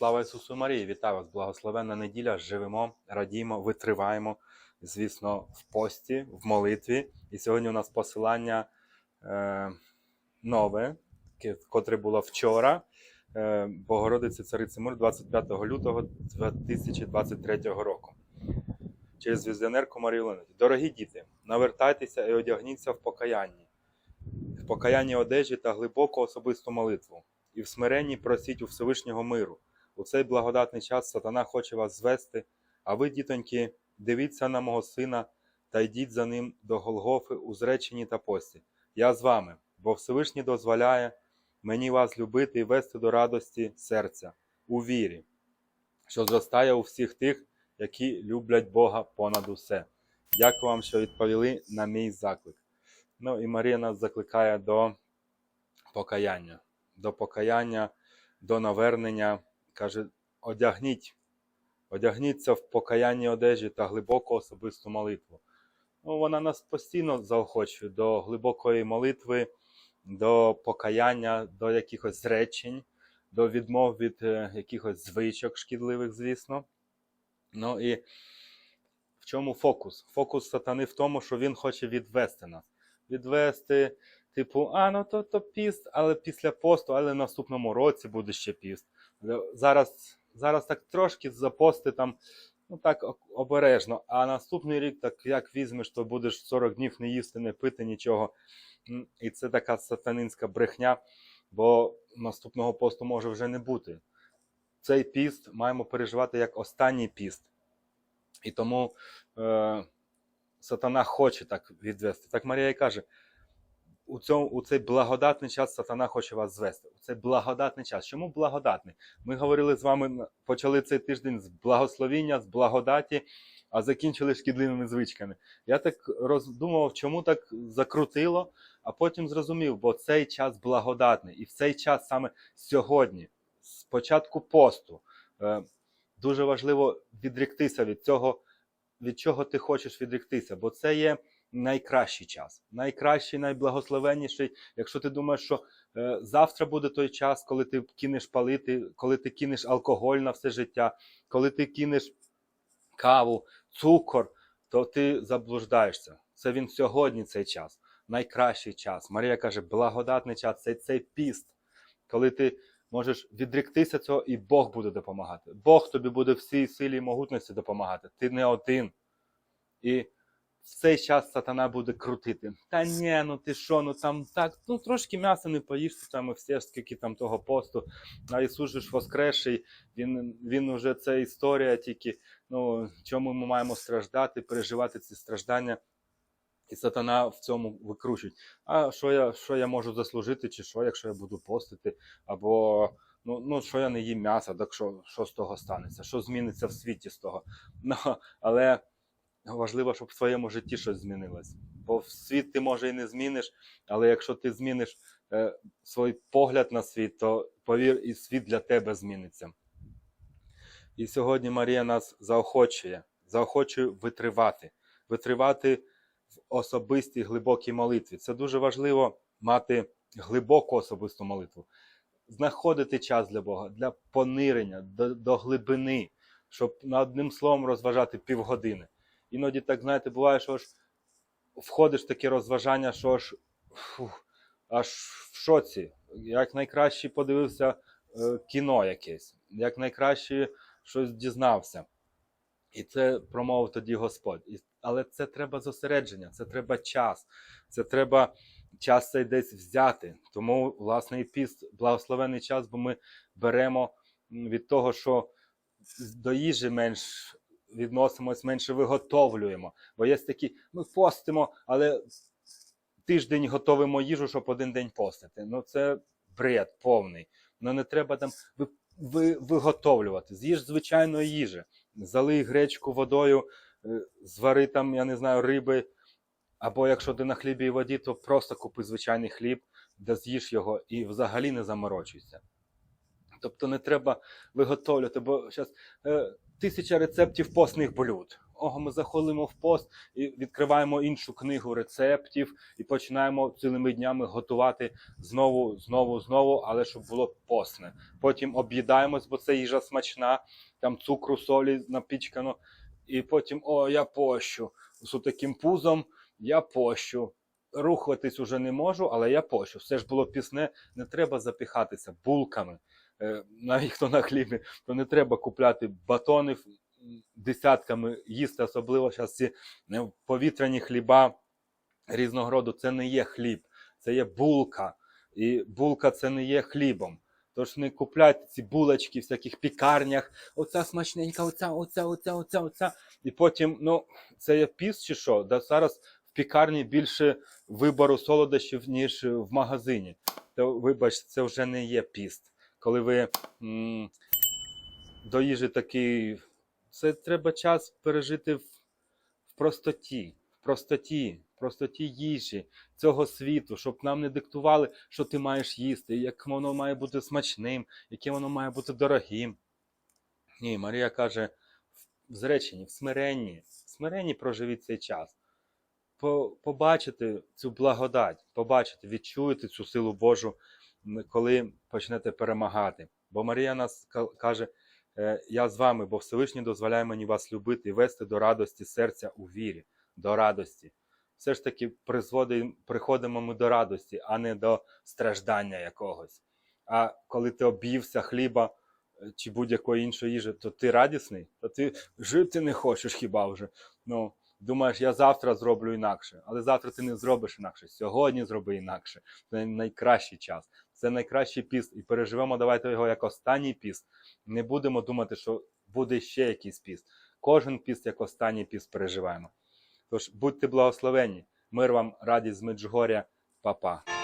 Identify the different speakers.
Speaker 1: Слава Ісусу Марії! Вітаю вас! Благословенна неділя! Живемо, радіємо, витриваємо, звісно, в пості, в молитві. І сьогодні у нас посилання е, нове, котре було вчора. Е, Богородиці Цариці Мир 25 лютого 2023 року. Через візіонерку Марію Леноті. Дорогі діти, навертайтеся і одягніться в покаянні, в покаянні одежі та глибоку особисту молитву і в смиренні просіть у Всевишнього миру. У цей благодатний час сатана хоче вас звести, а ви, дітоньки, дивіться на мого сина та йдіть за ним до Голгофи у зреченні та пості. Я з вами, бо Всевишній дозволяє мені вас любити і вести до радості серця у вірі, що зростає у всіх тих, які люблять Бога понад усе. Дякую вам, що відповіли на мій заклик. Ну і Марія нас закликає до покаяння до покаяння, до навернення. Каже: одягніть, одягніться в покаянні одежі та глибоку особисту молитву. Ну, вона нас постійно заохочує до глибокої молитви, до покаяння, до якихось зречень, до відмов від е, якихось звичок шкідливих, звісно. Ну і в чому фокус? Фокус сатани в тому, що він хоче відвести нас. Відвести Типу, а ну то, то піст, але після посту, але в наступному році буде ще піст. Зараз, зараз так трошки запости там, ну так обережно. А наступний рік, так як візьмеш, то будеш 40 днів не їсти, не пити нічого. І це така сатанинська брехня, бо наступного посту може вже не бути. Цей піст маємо переживати як останній піст. І тому е, сатана хоче так відвести. Так Марія і каже у, цьому, у цей благодатний час сатана хоче вас звести. У цей благодатний час. Чому благодатний? Ми говорили з вами, почали цей тиждень з благословіння, з благодаті, а закінчили шкідливими звичками. Я так роздумував, чому так закрутило, а потім зрозумів, бо цей час благодатний. І в цей час саме сьогодні, з початку посту, е, дуже важливо відріктися від цього, від чого ти хочеш відріктися, бо це є найкращий час, найкращий, найблагословенніший. Якщо ти думаєш, що е, завтра буде той час, коли ти кинеш палити, коли ти кинеш алкоголь на все життя, коли ти кинеш каву, цукор, то ти заблуждаєшся. Це він сьогодні цей час, найкращий час. Марія каже, благодатний час, це цей піст, коли ти можеш відріктися цього, і Бог буде допомагати. Бог тобі буде всій силі і могутності допомагати. Ти не один. І в цей час сатана буде крутити. Та ні, ну ти що, ну там так, ну трошки м'яса не поїш, там і все ж скільки там того посту. А Ісус ж воскресший, він, він уже це історія тільки. Ну, чому ми маємо страждати, переживати ці страждання? І сатана в цьому викручують. А що я, що я можу заслужити, чи що, якщо я буду постити, або ну, ну що я не їм м'яса, так що, що з того станеться? Що зміниться в світі з того? Ну, але важливо, щоб в своєму житті щось змінилось. Бо в світ ти може і не зміниш, але якщо ти зміниш е, свій погляд на світ, то повір, і світ для тебе зміниться. І сьогодні Марія нас заохочує, заохочує витривати, витривати в особистій глибокій молитві. Це дуже важливо мати глибоку особисту молитву, знаходити час для Бога, для понирення, до, до глибини, щоб на одним словом розважати півгодини. Іноді так, знаєте, буває, що ж входиш в таке розважання, що ж фух, аж в шоці. Як найкраще подивився е, кіно якесь, як найкраще щось дізнався. І це промовив тоді Господь. І, але це треба зосередження, це треба час, це треба час цей десь взяти. Тому, власне, і піст благословений час, бо ми беремо від того, що до їжі менш відносимось, менше виготовлюємо. Бо є такі, ми постимо, але тиждень готовимо їжу, щоб один день постити. Ну це бред повний. Ну не треба там ви, ви, виготовлювати. З'їж звичайної їжі. Залий гречку водою, е, звари там, я не знаю, риби. Або якщо ти на хлібі і воді, то просто купи звичайний хліб, де з'їж його і взагалі не заморочуйся. Тобто не треба виготовлювати, бо зараз тисяча рецептів постних блюд. ого, ми заходимо в пост і відкриваємо іншу книгу рецептів і починаємо цілими днями готувати знову, знову, знову, але щоб було постне. Потім об'їдаємось, бо це їжа смачна, там цукру, солі напічкано, і потім о, я пощу. З таким пузом я пощу. Рухатись уже не можу, але я пощу. Все ж було пісне, не треба запіхатися булками. Е, навіть хто на хлібі, то не треба купляти батони десятками їсти, особливо зараз ці е, повітряні хліба різного роду. Це не є хліб, це є булка. І булка це не є хлібом. Тож не купляйте ці булочки в всяких пікарнях. Оця смачненька, оця, оця, оця, оця, оця. І потім, ну, це є піс чи що? Да зараз в пікарні більше вибору солодощів, ніж в магазині. То, вибач, це вже не є піст. Коли ви м, до їжі такий. Це треба час пережити в, в простоті, в простоті, в простоті їжі цього світу, щоб нам не диктували, що ти маєш їсти, як воно має бути смачним, яке воно має бути дорогим. Ні, Марія каже в зреченні, в смиренні, в смиренні проживіть цей час. По- Побачити цю благодать, побачити, відчуєте цю силу Божу, коли почнете перемагати. Бо Марія нас каже: е, Я з вами, бо Всевишній дозволяє мені вас любити і вести до радості серця у вірі, до радості. Все ж таки приходимо ми до радості, а не до страждання якогось. А коли ти об'ївся хліба е, чи будь-якої іншої їжі, то ти радісний, то ти жити не хочеш хіба вже. Ну, думаєш, я завтра зроблю інакше, але завтра ти не зробиш інакше. Сьогодні зроби інакше. Це найкращий час. Це найкращий піст. І переживемо, давайте його як останній піст. Не будемо думати, що буде ще якийсь піст. Кожен піст як останній піст переживаємо. Тож будьте благословенні. Мир вам, радість з Меджгоря, Па-па.